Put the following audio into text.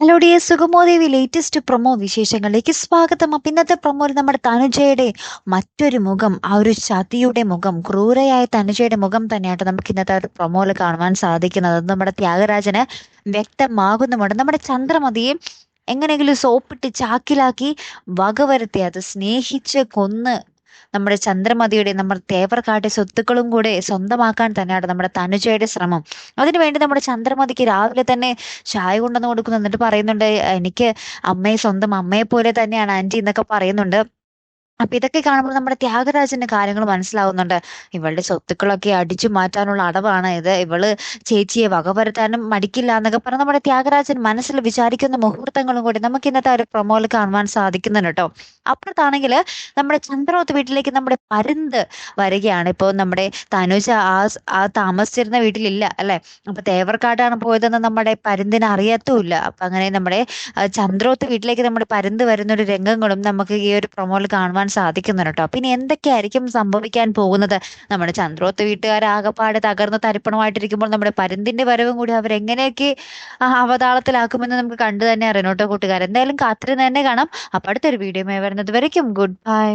Hello dear സുഗമോദേവി latest promo വിശേഷങ്ങളിലേക്ക് സ്വാഗതം. അപ്പം ഇന്നത്തെ പ്രൊമോയിൽ നമ്മുടെ തനുജയുടെ മറ്റൊരു മുഖം ആ ഒരു ചതിയുടെ മുഖം ക്രൂരയായ തനുജയുടെ മുഖം തന്നെയായിട്ട് നമുക്ക് ഇന്നത്തെ ഒരു പ്രൊമോയിൽ കാണുവാൻ സാധിക്കുന്നത്. അത് നമ്മുടെ ത്യാഗരാജന് വ്യക്തമാകുന്നുമുണ്ട്. നമ്മുടെ ചന്ദ്രമതിയെ എങ്ങനെയെങ്കിലും സോപ്പിട്ട് ചാക്കിലാക്കി വകവരുത്തി അത് സ്നേഹിച്ച് കൊന്ന് നമ്മുടെ ചന്ദ്രമതിയുടെ നമ്മുടെ തേവർക്കാട്ടെ സ്വത്തുക്കളും കൂടെ സ്വന്തമാക്കാൻ തന്നെയാണ് നമ്മുടെ തനുജയുടെ ശ്രമം. അതിനുവേണ്ടി നമ്മുടെ ചന്ദ്രമതിക്ക് രാവിലെ തന്നെ ചായ കൊണ്ടുവന്ന് കൊടുക്കുന്നു. എന്നിട്ട് പറയുന്നുണ്ട് എനിക്ക് അമ്മയെ സ്വന്തം അമ്മയെ പോലെ തന്നെയാണ് ആന്റി എന്നൊക്കെ പറയുന്നുണ്ട്. അപ്പൊ ഇതൊക്കെ കാണുമ്പോൾ നമ്മുടെ ത്യാഗരാജന്റെ കാര്യങ്ങൾ മനസ്സിലാവുന്നുണ്ട്. ഇവളുടെ സ്വത്തുക്കളൊക്കെ അടിച്ചു മാറ്റാനുള്ള അടവാണ് ഇത്. ഇവൾ ചേച്ചിയെ വകവരുത്താനും മടിക്കില്ല എന്നൊക്കെ പറഞ്ഞ് നമ്മുടെ ത്യാഗരാജൻ മനസ്സിൽ വിചാരിക്കുന്ന മുഹൂർത്തങ്ങളും കൂടി നമുക്ക് ഇന്നത്തെ ഒരു പ്രൊമോയിൽ കാണുവാൻ സാധിക്കുന്നുണ്ട് കേട്ടോ അപ്പുറത്താണെങ്കിൽ നമ്മുടെ ചന്ദ്രോത്ത് വീട്ടിലേക്ക് നമ്മുടെ പരുന്ത് വരികയാണ്. ഇപ്പോൾ നമ്മുടെ തനുജ ആ ആ താമസിച്ചിരുന്ന വീട്ടിലില്ല അല്ലെ? അപ്പൊ തേവർക്കാടാണ് പോയതെന്ന് നമ്മുടെ പരുന്തിന് അറിയത്തുമില്ല. അപ്പൊ അങ്ങനെ നമ്മുടെ ചന്ദ്രോത്ത് വീട്ടിലേക്ക് നമ്മുടെ പരുന്ത് വരുന്ന ഒരു രംഗങ്ങളും നമുക്ക് ഈ ഒരു പ്രൊമോയിൽ കാണുവാൻ സാധിക്കുന്നുണ്ട് കേട്ടോ പിന്നെ എന്തൊക്കെയായിരിക്കും സംഭവിക്കാൻ പോകുന്നത്? നമ്മുടെ ചന്ദ്രോത്ത് വീട്ടുകാർ ആകപ്പാടെ തകർന്ന് തരിപ്പണമായിട്ടിരിക്കുമ്പോൾ നമ്മുടെ പരുന്തിന്റെ വരവും കൂടി അവരെങ്ങനെയൊക്കെ അവതാളത്തിലാക്കുമെന്ന് നമുക്ക് കണ്ടു തന്നെ അറിയണം കേട്ടോ കൂട്ടുകാർ എന്തായാലും കാത്തിരുന്ന് തന്നെ കാണാം. അപ്പൊ അടുത്തൊരു വീഡിയോ വരുന്നത് വരയ്ക്കും. Good bye